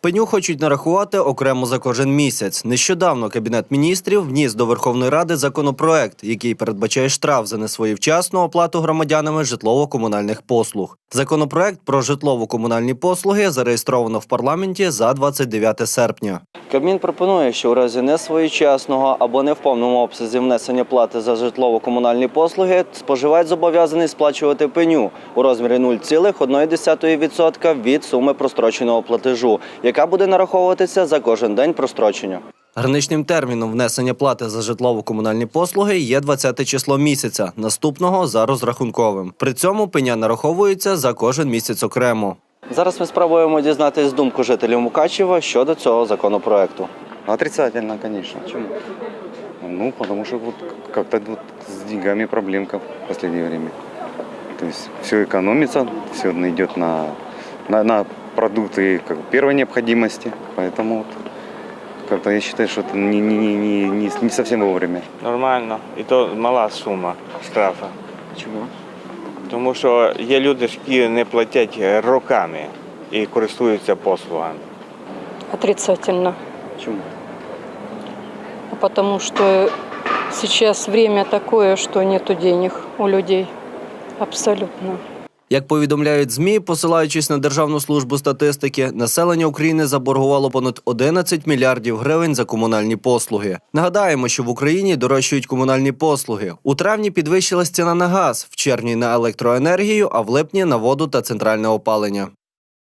Пеню хочуть нарахувати окремо за кожен місяць. Нещодавно Кабінет міністрів вніс до Верховної Ради законопроект, який передбачає штраф за несвоєвчасну оплату громадянами житлово-комунальних послуг. Законопроект про житлово-комунальні послуги зареєстровано в парламенті за 29 серпня. Кабмін пропонує, що у разі несвоєчасного або не в повному обсязі внесення плати за житлово-комунальні послуги споживач зобов'язаний сплачувати пеню у розмірі 0,1% від суми простроченого платежу, яка буде нараховуватися за кожен день прострочення. Граничним терміном внесення плати за житлово-комунальні послуги є 20 число місяця, наступного за розрахунковим. При цьому пеня нараховується за кожен місяць окремо. Зараз ми спробуємо дізнатись думку жителів Мукачева щодо цього законопроекту. Отрицательно, конечно. Чому? Ну, потому что вот как-то вот с деньгами проблемка в последнее время. То есть все экономится, все идет на, на, на продукты как, первой необходимости. Поэтому вот как-то я считаю, что это не, не, не, не, не, не совсем вовремя. Нормально. І то мала сума штрафу. Чому? Тому що є люди, які не платять роками і користуються послугами. Отрицательно. Чому? Потому что сейчас время такое, что нету денег у людей. Абсолютно. Як повідомляють ЗМІ, посилаючись на Державну службу статистики, населення України заборгувало понад 11 мільярдів гривень за комунальні послуги. Нагадаємо, що в Україні дорожчують комунальні послуги. У травні підвищилась ціна на газ, в червні на електроенергію, а в липні на воду та центральне опалення.